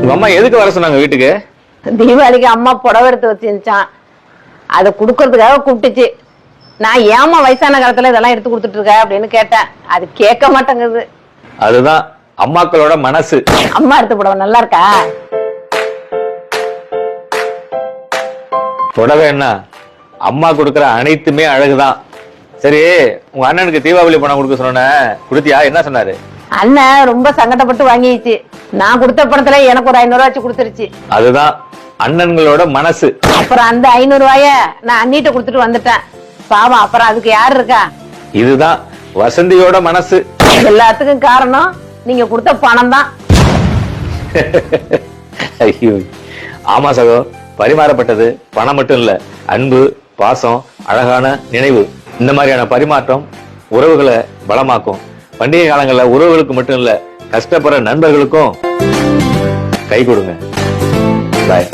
உங்க அம்மா எதுக்கு வர சொன்னாங்க வீட்டுக்கு? தீபாவளிக்கு அம்மா புடவை எடுத்து வச்சிருந்துச்சான் அதை கொடுக்கறதுக்காக கூப்பிட்டுச்சு. நான் ஏமா வயசான காலத்துல இதெல்லாம் எடுத்து கொடுத்துட்டு இருக்க அப்படின்னு கேட்டேன். அது கேட்க மாட்டேங்குது. அதுதான் அம்மாக்களோட மனசு. அம்மா எடுத்த புடவை நல்லா இருக்கா? புடவை என்ன? அம்மா கொடுக்குற அனைத்துமே அழகுதான். சரி உங்க அண்ணனுக்கு தீபாவளி பணம் கொடுக்க சொன்னேன் கொடுத்தியா? என்ன சொன்னாரு? அண்ணன் ரொம்ப சங்கடப்பட்டு வாங்கிடுச்சு நான் கொடுத்த பணத்துல எனக்கு ஒரு ஐநூறு வச்சு கொடுத்துருச்சு. அதுதான் அண்ணன்களோட மனசு. அப்புறம் அந்த ஐநூறு ரூபாய நான் அண்ணிட்ட கொடுத்துட்டு வந்துட்டேன். பாவம் அப்புறம் அதுக்கு யார் இருக்கா? இதுதான் வசந்தியோட மனசு. எல்லாத்துக்கும் காரணம் நீங்க கொடுத்த பணம் தான் ஐயோ. ஆமா சகோ பரிமாறப்பட்டது பணம் மட்டும் இல்ல. அன்பு பாசம் அழகான நினைவு. இந்த மாதிரியான பரிமாற்றம் உறவுகளை பலமாக்கும். பண்டிகை காலங்களில் உறவுகளுக்கு மட்டும் இல்ல கஷ்டப்படுற நண்பர்களுக்கும் கை கொடுங்க. பாய்